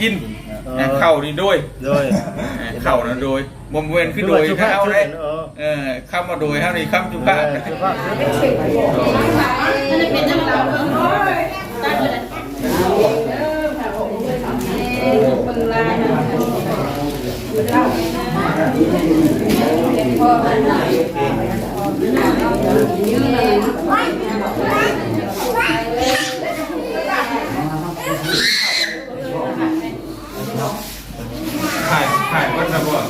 กินนะเข้านี่โดยโดยเออเข้านะโดยบ่เว้นคือโดยสุภาพเฮาได้เออเออคำว่าโดยเฮานี่คำสุ ภาพสุภาพถ่ายถ่ายวัดนะบ่อ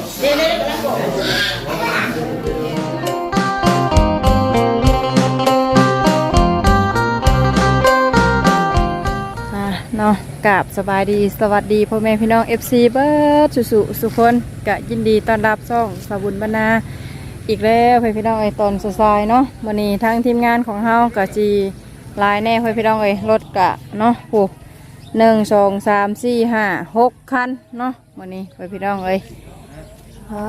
ะเนาะกราบสบายดีสวัสดีพ่อแม่พี่น้อง FC เบิร์ดสุสุสุคนกะยินดีต้อนรับซ่องสาบุญบรรณาอีกแล้วพ่อพี่น้องไอ้ตอนสายเนาะวันนี้ทั้งทีมงานของเฮากะจีลายแน่พ่อพี่น้องไอ้รถกะเนาะโอ้หนึ่งสองสามสี่ห้าหกคันเนาะ วันนี้พ่อพี่น้องเอ้ยอ่า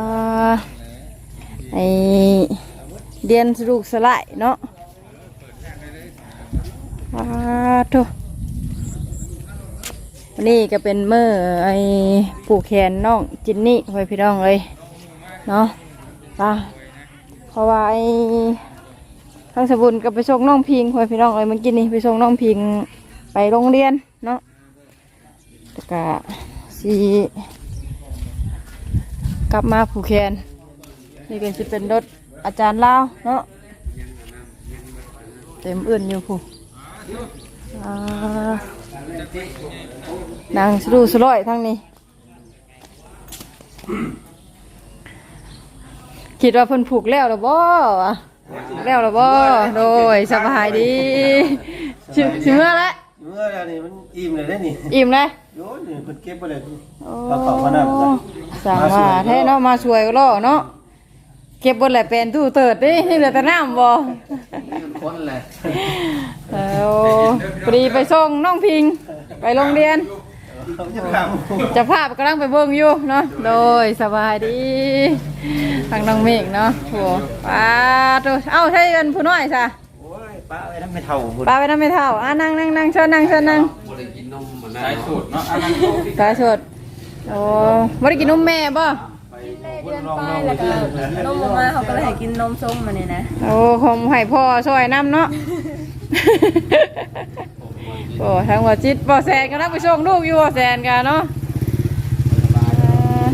ไอเดียนสรุกสลายเนาะอ่าทุวันนี้ก็เป็นเมื่อไอผูกแขนน้องจินนี่ไว้พี่น้องเลยเนาะป่ะเพราะว่าไอ้ทางสบุญก็ไปส่งน้องพิงไว้พี่น้องเลยเมื่อกี้นี่ไปส่งน้องพิงไปโรงเรียนเนาะแล้วก็สี กลับมาผูกแขนนี่ก็จะเป็นรถอาจารย์ลาวเนาะเต็มอื่นอยู่ผู้อ่านางสรูสลอยทั้งนี้คิดว่าเพิ่นผูกแล้วหรือบ่วะแล้วหรือบ่โดยสบายดีชิชิเมื่อแล้วเมื่อแล้วนี่มันอิ่มเลยได้นี่อิ่มเลย โยนนี่เพิ่นเก็บไปเลยโอ้เอาเข้ามาน้ำจ้ะสั่งว่าแท้เนาะมาช่วยก็รอเนาะเก็บบนแหละเป็นตู้เติดดินี่เหลือแต่น้ำบ่คนแหละแล้วพอดีไปส่งน้องพิง ไปโรงเรียนเขาจะทำจะภาพกำลังไปเบิ่งอยู่เนาะ โดยสบายดี ทางน้องเมฆเนาะโหป้าตัวเอ้าใช่กันผู้น้อยซะโอ้ยป้าไว้นั้นไม่เท่าพุ่นป้าไปนั่งไม่เท่าอะนั่งนั่งนั่งเชิญนั่งเชิญนั่ง สายสูตรเนาะอันนั้นตาชดโอ้ไม่ได้กินนมแม่ป่ะนมออกมาเขาก็เลยให้กินนมส้มมาเนี่ยนะโอ้คงให้พ่อช่วยน้ำเนาะ โอ้ทางว่าจิตบ่แซนกันนะไปส่งลูกอยู่บ่แซนกันเนาะเอ่อ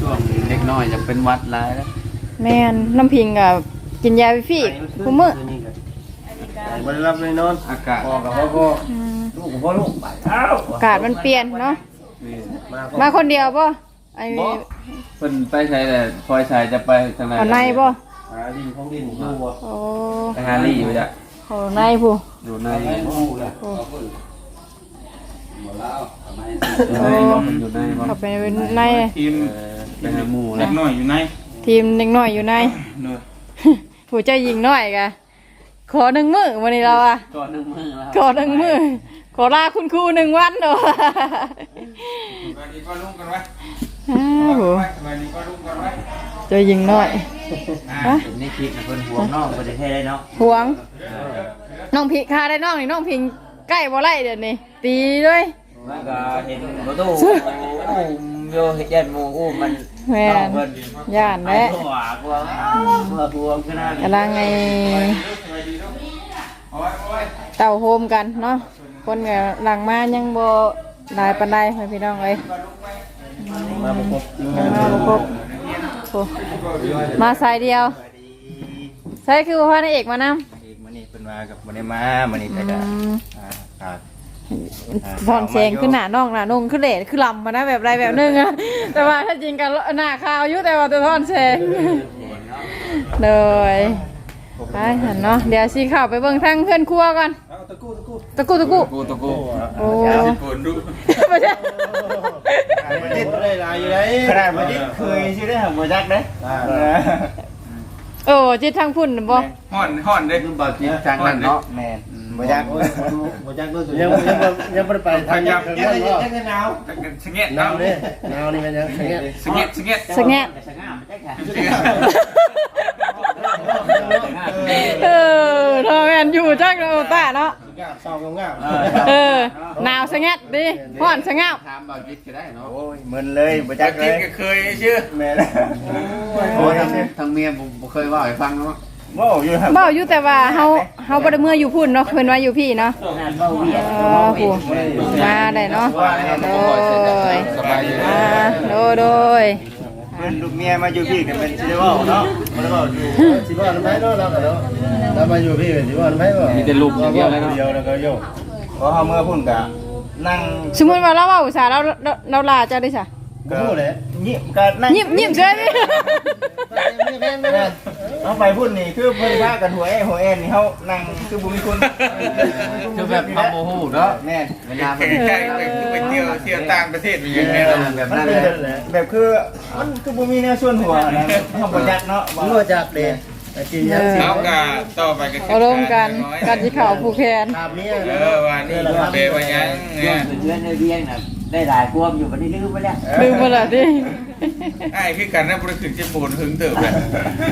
ช่วงเด็กน้อยจะเป็นวัดหลายแล้วแม่นน้ำพิงกับกินยาวิฟีคุมื้อ บ่ได้รับเลยนอนอากาศพ่อกับพ่อพ่อลูกกับพ่อลูกไปเอ้าอากาศมันเปลี่ยนเนาะมามาคนเดียวป่ะไอ้เพิ่นไปใช้แต่พลอยชายจะไปทางไหนขอในป่ะหาดินของดินอยู่บ่โอ้ไปหาลี่อยู่จ้ะขอในผู้อยู่ในบ่เลยโอ้อยู่ในบ่อยู่ในบ่เข้าไปในทีมเออไปหาหมู่เด็แล้วกน้อยอยู่ในทีมเด็กน้อยอยู่ใน เนอะ ผู้เจ้าหญิงน้อยกะ ขอหนึ่งมือวันนี้เราอะก่อนหนึ่งมื้อแล้วขอหนึ่งมือขอลาคุณครูหนึ่งวันเนาะสบายดีก็ลุกกันไว้อ้าวโหสบายดีก็ลุกกันไว้เจ้าหญิงน้อยฮะในคลิปเพิ่นห่วงน้องบ่ได้แท้ได้เนาะห่วงน้องพิงคาได้น้องนี่น้องพิงใกล้บ่ไล่เดี๋ยวนี้ตีด้วยมันก็เห็นบ่ตู้อุ้มโยเฮ็ดยันหมู่อุ้มมันแม่นย่านไปและทั่วกว่าเมื่อห่วงขนาดนี้กำลังไง เอาไว้เอาไว้เต่าโฮมกันเนาะคนก็หลังมายังบ่หลายปานใดให้พี่น้องเอ้ยมาบ่ครบยังมาบ่ครบโอ้มาสายเดียวใช่คือว่าพระเอกมานำอีกมื้อนี้เพิ่นมากับบ่ได้มามื้อนี้แต่ก็อ่าขาดพอนเสียงขึ้นหน้าน้องหน้านงขึ้นเลดขึ้นลำมานะแบบไรแบบนึงอะแต่ว่าถ้าจริงกันหน้าขาวอยู่แต่ว่าตัวทอนเสียงเลย ไปหันเนาะเดี๋ยวสิเข้าไปเบิ่งทางเพื่อนครัวก่อนเอาตะกู้ตะกู้ตะกุตะกุกูตะกูโอ้สิโกนดูไม่ใช่มันติดบ่ได้หลายอยู่ได้ขนาดบ่ได้เคยสิได้หาบ่จักเด้อ่าโอ้จิตทางพุ่นน่ะบ่ห่อนห่อนเด้คือบ่กินจังนั่นเนาะแม่นบ่อยากบ่อยากรู้สึกยังยังบ่ยังบ่ได้ไปทางยังยังยังหนาวตะกันสงเก็ตหนาวเด้หนาวนี่มันยังเงี้ยสงเก็ตสงเก็ตสะแงะสง่ามจักค่ะ เออทอแมนอยู่จักเนาะตาเนาะสงามเศร้างามเออหนาวสะงัดดิฮ้อนสะงับถามบาวจิตก็ได้เนาะโอ้ยมึนเลยบ่จักเลกินยก็เคยชื่อแม่นะโอ้ยทางเมียผมเคยว่าให้ฟังเนาะบ่อยู่ครับเบ้าอยู่แต่ว่าเฮาเฮาบ่ได้เมื่ออยู่พุ่นเนาะเพิ่นว่าอยู่พี่เนาะงานเออโหมาได้เนาะโดยสบายดีอ่าโดยโดย เพิ่นลูกเมียมาอยู่พี่ก็เป็นสิได้เว้าเนาะบ่ได้เว้าอยู่ชิว่าทำไมเนาะเราก็เนาะเรามาอยู่พี่ก็สิว่าทำไมบ่มีแต่ลูกอย่างเดียวเลยเนาะเดียวแล้วก็โยกพอเฮาเมื่อพุ่นก็นั่งสมมติว่าเราว่าภาษาเราเราเราลาจะได้ใช่ ก็ฮู้แหละยิ้มก็นั่งยิ้มยิ้มเฉยดิเอาไปพุ่นนี่คือเพิ่นพากันหัวแอหัวแอนนี่เฮานั่งคือบ่มีคนคือแบบทำโมโหเนาะแม่นเวลาคมันล้ายๆไปเที่ยวเที่ยวต่างประเทศเป็นยังไงเนาะแบบมันนั้นเป็เลนยแบบแบบคือมันคือบ่มีแนวส่วนหัวนะเฮาบ่จักเนาะบ่จักเด้กินยังสิเอากะต่อไปก็เอารวมกันกันสิเข้าผู้แคนตามนี้เออว่านี่เปว่ายังเรื่เนี่อยงเดือนในเวียงน่ะ ได้หลายพวงอยู่วันนี้ลืมไปแล้วลืมไปและดิไอ้คือกันนะบ่ได้ขึ้นสิปูนหึงเติบเลย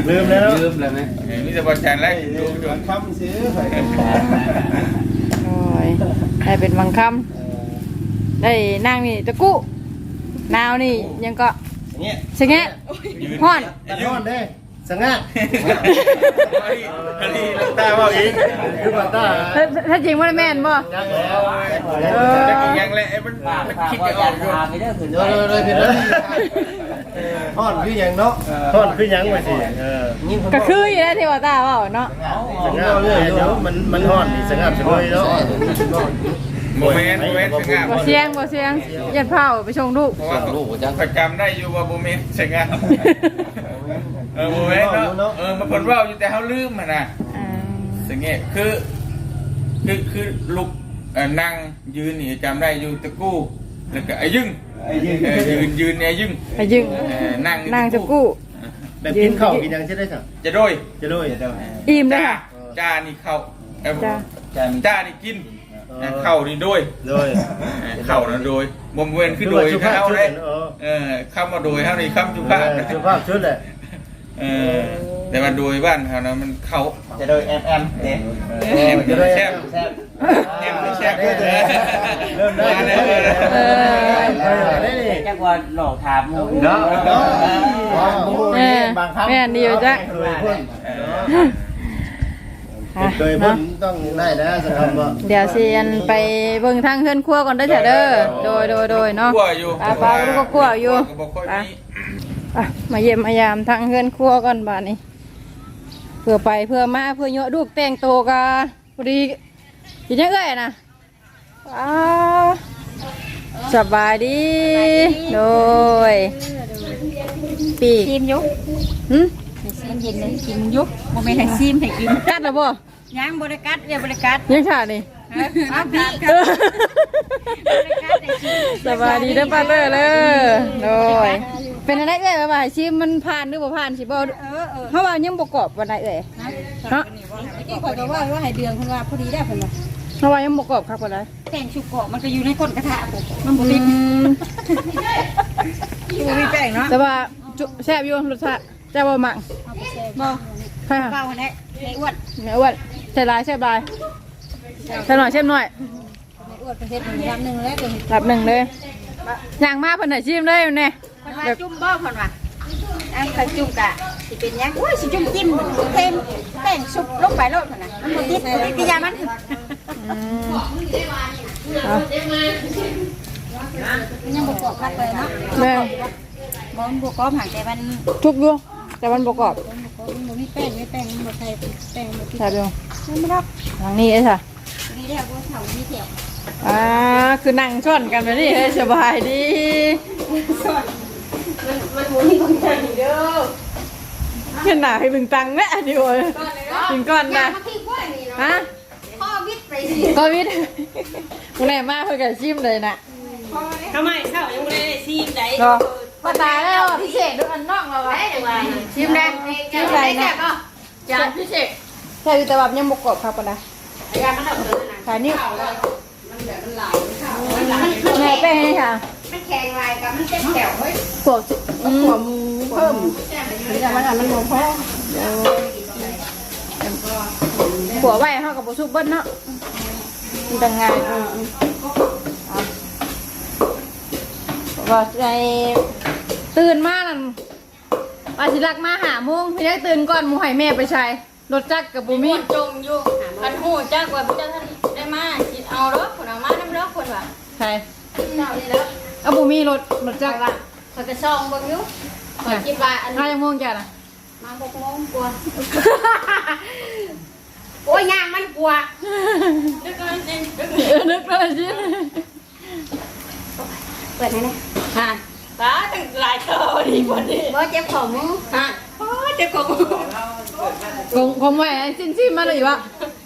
ลืมแล้วลืมเลยไหมมีแต่บ่จันแล้วดูดูคำซื้อไปโอ้ยได้เป็นบางคำได้นั่งนี่ตะกุนาวนี่ยังก็เนี่ยสะแงะฮ้อนตะนอนเด้สงะอันนี้ตาเว้าอีกคือว่าตาถ้าถ้าจริงว่าแม่นบ่จักแล้วเออจะกินยังแหละมันฝากมันฝากคิดว่าไม่อจะอกอยู่พาไปเด้อขึ้นเดี๋ยวเลยพี่เด้อทอดคือหยังเนาะทอดคือหยังว่าสิเออก็คืออยู่แล้วที่ว่าตาเว้าเนาะสงะเรื่องเดี๋ยวมันมันฮอดนี่สงะสวยเนาะโมเมนต์โมเมนต์สง่าบ่เสียงบ่เสียงยัดเผาไปชงลูกเพราะว่าประจำได้อยู่ว่าโมเมนต์สง่าเออโมเมนต์เนาะเออมันผลว่าอยู่แต่เขาลืมมันนะอ่า สังเกตคือ คือคือลุกเอ่อนั่งยืนนี่จำได้อยู่ตะกู้แล้วก็ไอ้ยึงไอ้ยืนเออยืนยืนเนี่ยยึงไปยึงเออนั่งอยู่นางจะกู้ แบบกินข้าวกินหยังใช่ได้สั่งจะโดยจะด้วยจะอิ่มแล้วจ้าค่ะ จ้านี่เข้าเอ้ยจ้าจ้าจ้านี่กินเออเข้านี่โดยด้วยเออเข้านะโดยบ่มเว้นคือโดยเข้าเลยเออเข้ามาโดยเข้านี่คำจุภาพสุภาพชุดเลยเออ แต่ว่าโดยบ้านเขานะมันเข้าจะโดยแอมแอมเนี่ยแอมจะได้แซ่บแซ่บแอมจะแซ่บเลยเริ่มได้มาเลยเออได้ดิจักว่าหลอกถามหมูเนาะแม่แม่ดีอยู่จ้ะเคยพ่นอะเคยพ่เนาะนต้องได้นะสำหรับว่าเดี๋ยวสิอันไปเบิ่งทางเฮือนครัวก่อนเด้อจ้ะเด้อโดยโดยโดยเนาะกลัวอยู่ปลาปลาลูกก็กลัวอยู่ก็บอกค่อยไปมีอะมาเยี่ยมมายามทางเฮือนครัวก่อนบาดนี้เพื่อไปเพื่อมาเพื่อเยอะลูกแต่งโตวกะพอดีกินยังเอ้ยนะอ้าวสบายดีโดยปีกชิมยุกหึชิมเย็นเลยกินยุกโมเมนต์ให้ชิมให้กินกัดแล้วบ่ย่างบริกัดเรียบริกัดยังขาดนี่ อ้าวพี่เออสบายดีเด้อป้าเต้อเลยโดยเป็นอะไรเอ้ยว่าชิมมันผ่านหรือบ่ผ่านสิบ่เออเออเพราะว่ายังบ่กรอบวันไหนเอ้ยเนาะที่ข่อยก็ว่าว่าให้เดือนคนว่าพอดีได้เพิ่นว่าเพราะว่ายังบ่กรอบครับวันไหนแต่งชุกเกาะมันก็อยู่ในก้นกระทะผมมันบ่อืติดมบ่มีแป้งเนาะแต่ว่าจุแซ่บอยู่รสชาติแซ่บบ่มักบ่ใช่ค่ะเฝ้าแน่ไอ้อ้วนแม่อ้วนใส่หลายแซ่บหลาย ใส่หน่อยแซ่บหน่อยไอ้อ้วนประเภทหนึ่งลำหนึ่งแล้วเดี๋ยวรับหนึ่งเลยย่างมาเพิ่นน่ะชิมเลยแน่เพิ่นว่าจุ่มบ่เพิ่นว่าอันเคยจุ่มกะสิเป็นหยังโอ้ยสิจุ่มจิ้มเต็มแป้งชุบลงไปโลดเพิ่นน่ะมันบ่ติดบ่ติดกิยามันอืมเอามันยังบกรอบคักเลยเนาะแม่บมันบกรอบห่างแต่มันทุกอยู่แต่มันบ่กรอบมันบกรอบมันบ่มีแป้งไม่แป้งมันบ่ใส่แป้งบ่ติดแซ่บอยู่มันไม่ดอกทางนี้เอ้ยค่ะ ดีแล้วบ่เฒ่ามีแถวอ่าคือนั่งชนกันไปนี่เฮ้ยสบายดีเห็นหน้าให้บึงตังแม่ดิโอ้ยถึงก่อนนะฮะพ่อวิทย์ไปสิโควิดมึงแน่มากเพื่อกับชิมเลยนะทำไมเช้ายังไม่ได้ซีมใดก็มาตายแล้วพิเศษด้วยอันนอกเราอะชิมแดงชิมอะไรนะจานพิเศษใช่แต่แบบยังบกกรอบครับปะนะขาย นิ้วแม่แป้งนี่ค่ะมันแข็งลายกับมันเต็มแถวเฮ้ยขวบขวบมูเพิ่มแต่มันมันบ่พอขวบไว้เท่ากับบุซุปเบิ้ลเนาะมันจะง่ายเออเอาว่าใจตื่นมานั่นอาชิรักมาหาโมงพี่ได้ตื่นก่อนหมูไห่แม่ไปใช้รถจักรกับบุมีจงอยู่คันหูจักว่าพระเจ้าท่านได้มาสิ เอาเด้อคนเอามาน้ำเด้อคนว่าใช่เจ้านี่เด้อเอาบุมีรถรถจักรว่าเขาจะซ่องเบิ่งอยู่ข้อยคิดว่าอันห้านี้ยังโมงจ้ะนะมาหกโมงกว่าโอ้ยย่างมันกว่านึกว่าจริงนึกเออนึกแล้วจิเปิดให้แน่ฮะตาตั้งหลายเท่าดีกว่านี้บ่เจ็บของมึงฮะโอ้เจ็บของมึงคงคงไว้ให้สิ้นสิ้นมาเลยอยู่วะ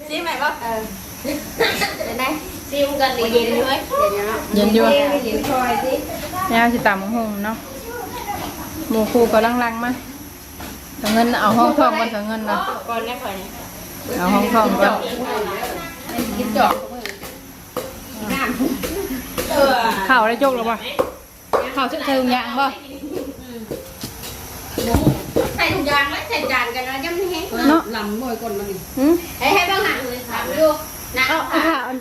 ซีไหมบ่เออ เดี๋ยวนะซีมกันดีเย็นเลยเดี๋ยวนะเย็นอยู่วะเย็นคอยสิยาวสิตำหงเนาะหมูคูก็ลังๆมาเอาเงินเอาห้องทองก่อนเอาเงินนะก่อนนะก่อนนะเอาห้องทองก่อนกินจอกน้ำเออข้าวได้จกหรือเปล่าข้าวเชิงเชิงยางป่ะใส่ถุงยางแล้วใส่จานกันนะยังไม่แห้งเนาะลำมวยคนมันนี่หืมให้ให้บ้างหันเลยครับดูนะ เอาเอาเอาค่ะข้าวอัน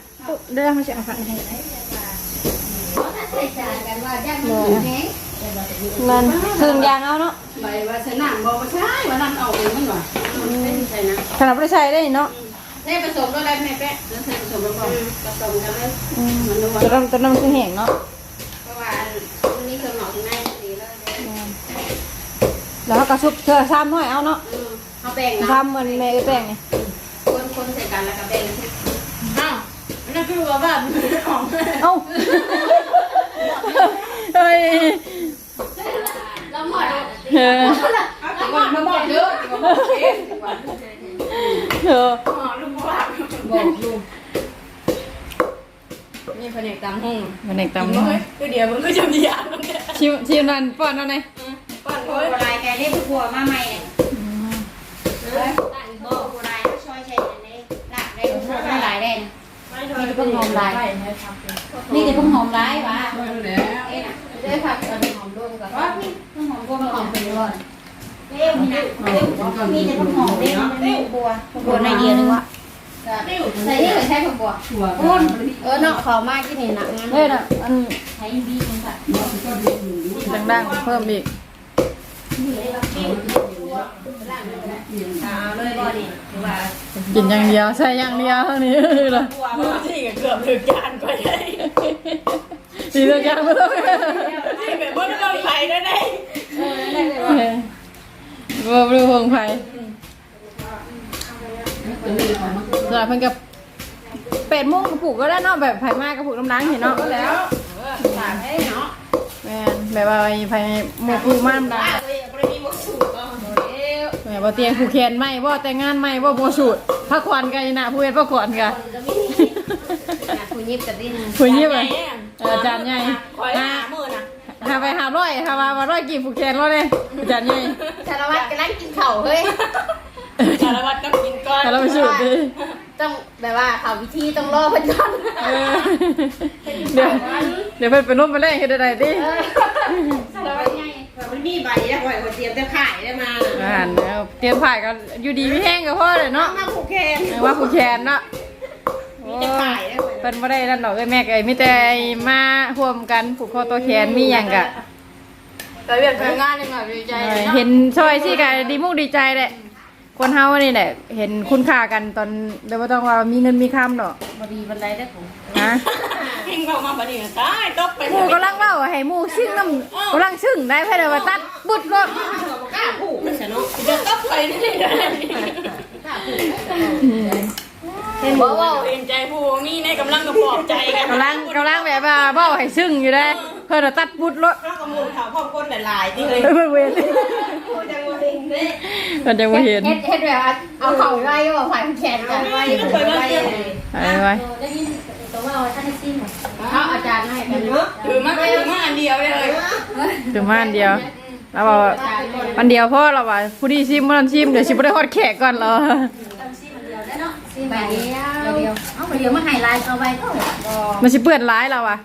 เดี๋ยวเขาจะเอาข้าวให้ใส่จานกันว่ายังไม่แห้งมันเชิงยางเอาเนาะใบว่าสนามบอกว่าใช่ว่านั่นเอาเองมันว่าใช่นะขนาดไม่ได้ใช้ได้เนาะได้ผสมแล้วได้ไหมแป๊ะแล้วใส่ผสมแล้วก็ผสมกันเลยอืมตัวน้ำตัวน้ำคือแห้งเนาะเพราะว่ามันมีเครื่องหมอกข้างในดีเลยแล้วเขาก็ชุบเธอซ้ำหน่อยเอาเนาะเอาแบ่งนะซ้ำมันแม่ก็แป้งนี่คนคนใส่กันแล้วก็แบ่งอ้าว นั่นคือว่าแบบของเอ้าเฮ้ยเราหมดเออว่ามาบอกเยอะมาบอกเองเออบอกลุงนี่แผนกตังห้องมันเด็กตำน้อยคือเดี๋ยวมันก็จะมียาแล้วเนี่ยชิมชิมนั่นป้อนเอาไหนป้อนโบราณแกได้ผัวมาใหม่เนี่ยตั้งโบราณช่วยใช้ในหลักได้ผัวมาหลายได้นี่ จะเพิ่งหอมหลายนี่จะเพิ่งหอมหลายวะแล้วเอ๊ะได้ผักตอนหอมรวมกับว่าพี่เพิ่งหอมรวมหอมเป็นร้อนเอ๊ะนี่นะนี่จะเพิ่งหอมเด้มันเป็นบัวบัวในเดียวนึงวะใส่นี่เลยใช่ผักบัวถั่วอ้นเออเนาะขอมาที่นี่นะงั้นเฮ้ยน่ะอันใช้ดีจังค่ะดังๆเพิ่มอีก เอาเลยบ่นี่หรือว่ากินอย่างเดียวใส่อย่างเดียวเท่านี้เลยถั่วมันที่เกือบถึงจานก็ได้ดีเลยกันไม่ต้องที่แบบว่าไม่ต้องใส่ได้ได้ว่าเรื่องพงไผ่สายเพิ่นกับเป็ดโมงกระปุกก็ได้เนาะแบบไผ่มากกระปุกน้ำล้างเห็นเนาะแล้วฝากให้เนาะ แม่นแบบว่าไผ่หมูปูมาน้ำล้าง ม่บ่เตียงผูกแขนไหมบ่แต่งงานไหมบ่บ่สูตรพักขวัญกันนะผู้เฮ็ดพักขวัญกันก็มีผู้ยิบกับดิ้นผู้ยิบอะอาจารย์ใหญ่คอยหามือนะหาไปหาร้อยหามาว่าร้อยกี่ผูกแขนแล้วเลยอาจารย์ใหญ่สารวัตรกำลังกินข้าวเฮ้ยสารวัตรต้องกินก่อนแต่เราไปสูตรดิต้องแบบว่าเขาวิธีต้องรอเพิ่นก่อนเออเดี๋ยวเดี๋ยวเพิ่นไปร่วมไปแรงเฮ็ดได้ดิสารวัตรไง มันมีใบแล้วคอยเตรียมจะขายได้มาอ่านแล้วเตรียมผ่ายกันอยู่ดีไม่แห้งกับพ่อเลยเนาะมาผูกแขนเออว่าผูกแขนเนาะมีจะขายได้ไหมเป็นบ่ได้นั่นดอกเอ้ยแม่ก็มีแต่มาร่วมกันผูกคอตัวแขนมีหยังกะแต่เวียนพนักงานยังไงดีใจเออเห็นช่อยสิกะดีมุกดีใจแหละ คนเฮานี่แหละเห็นคุณค่ากันตอนเดี๋ยวบ่ต้องว่ามีเงินมีคำดอกบ่ดีบันไดได้ผมนะเพ่งเข้ามาบัดนี้ตายตกไปหมู่กำลังเว้าให้หมู่ซึ้งน้ำกำลังซึ้งได้เพิ่นว่าตัดบุดรถกล้าผูกไม่ใช่เนาะจะตกไปนี่ได้เห็นบ่ว่าเห็นใจผู้มีในกำลังกระปอบใจกันกำลังกำลังแบบว่าเว้าให้ซึ้งอยู่ได้ เพิ่นว่าตัดบุดรถข้าวกระมูลข่าวพร้อมก้นหลายๆที่เลยเพิ่นเว้นผู้จังหวัดเองเด้เพิ่นจะบ่เห็นเฮ็ดเฮ็ดแบบว่าเอาเข่าไว้ว่าฝ่ายผู้แขนกันไว้ไว้ไว้ไปไว้ได้ยินตัวว่าท่านได้ซิมเอาอาจารย์ให้กันเนาะถือมาถือมาอันเดียวเลยถึงมาอันเดียวเราบอกว่าอันเดียวเพราะเราว่าผู้ที่ชิมมันชิมเดี๋ยวชิมบ่ได้ฮอดแขกก่อนเหรอซิมแบบเดียวเดียวเอาเดียวมาให้ลายเอาไว้ก็มันสิเปื้อนร้ายเราอะ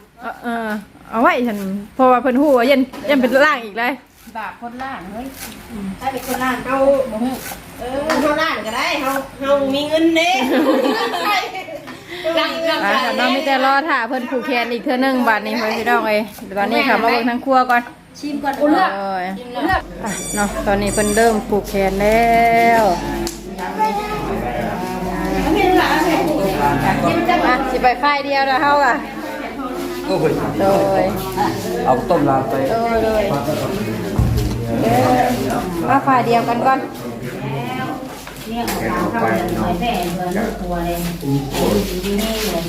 เออ เออเอาไว้ฉันเพราะว่าเพิ่นฮู้ว่ายันยันเป็นร่างอีกเลยบาปคนล่างเฮ้ยถ้าเป็นคนล่างเอาเออเฮาล้านก็ได้เฮาเฮามีเงินเด้มาค่ะน้องมีแต่รอถ่าเพิ่นผูกแขนอีกเทื่อหนึงบาดนี้เพิ่นพี่น้องเอ้ยเดี๋ยวตอนนี้ค่ะมาเบิ่งทั้งครัวก่อนชิมก่อนอุ้เลือกโอ้ยอะเนาะตอนนี้เพิ่นเริ่มผูกแขนแล้วอะสิไปไฟเดียวนะเฮาอะ โอ้ยโดยเอาต้มลาไปโดยโดยเด้อมาไฟเดียวกันก่อนเนี่ยออกมาเข้าไปหน่อยแม่เบิร์นตัวเลยดีนี่เลย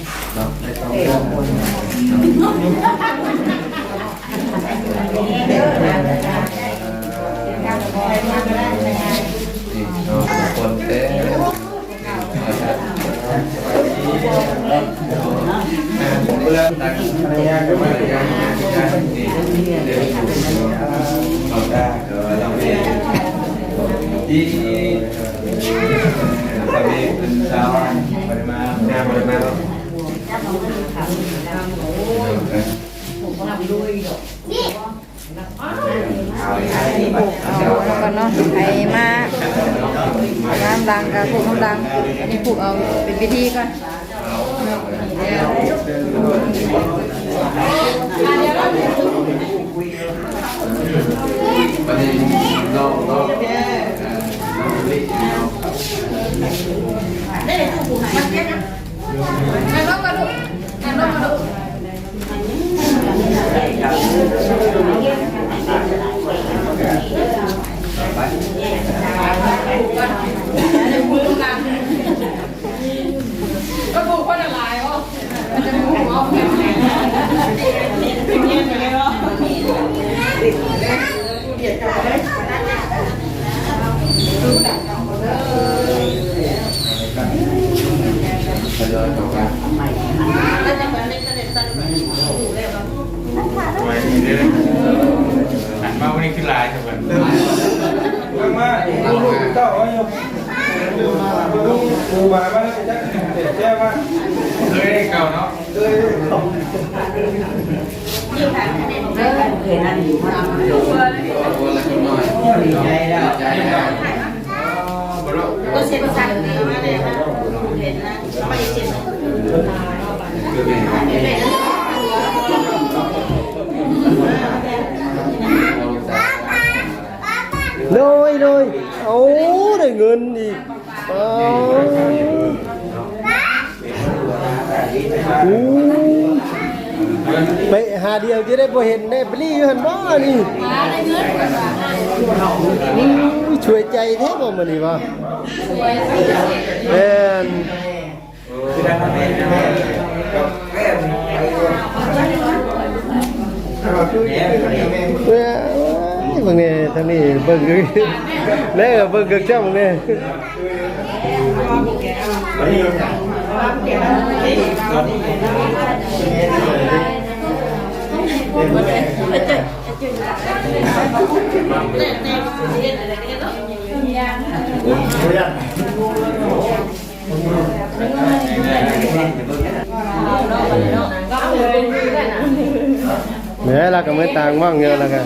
คนเต้เพื่อนต่างภรรยาก็มาภรรยากันนี่เดี๋ยวเอาได้เดี๋ยวเราไปที่ตอนนี้เป็นเช้าปริมาณงานปริมาณ เอาแล้วก็เนาะไอ้มาน้ำดังกับผูกน้ำดังอันนี้ผูกเอาเป็น พิธีก่อน ประเด็นเราเราทยอยต่อไป ไว้นี่เด้อหันมาวันนี้ขึ้น ลายทุกคนมามาลูกเต้าเอาอยู่ลูกปูมาบ้านแล้วจะเด็ดแจ้ว่าเคยเก่าเนาะเคยเก่าตัวละคนน้อยดีใจแล้วใจแล้วบ่รู้ก็เซ็นสั่งนี่มาเลยนะเห็นนะเอาไปเซ็นคือเป็ โดยโดยเอาได้เงินอีกเอาอู้ไปหาเดียวจะได้บ่เห็นได้ปลี่อยู่หันบ่นี่ช่วยใจแท้บ่มื้อนี้บ่แม่นเอ้ ยบางนี่ทางนี้เบิ่งอยู่แล้วเบิ่งกับเจ้าบางนี่แม่ละก็ไม่ต่างว่างเยอะแล้วกัน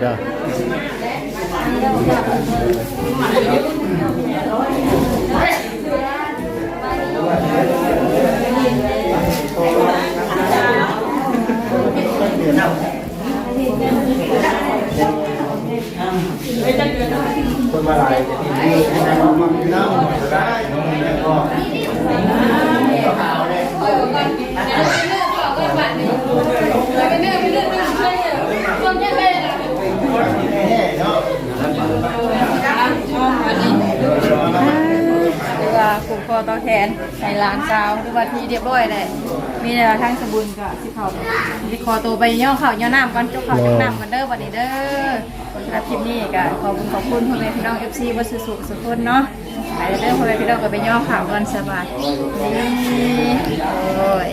Dạ. kìa Tôi หรือว่าผูกคอต่อแขนใส่หลานสาวหรือว่าที่เรียบร้อยเลยมีแต่ทั้งสบุนกับสิเขาสิคอตัวไปย่อเข่าย่อน้ำก่อนจุกเข่าจกน้ำกันเด้อวันนี้เด้อสำหรับคลิปนี้ก็ขอบคุณขอบคุณพ่อแม่พี่น้องเอฟซีวัสุสุสุขคนเนาะไปเด้อพ่อแม่พี่น้องก็ไปย่อเข่ากันสบายดีโอ้ย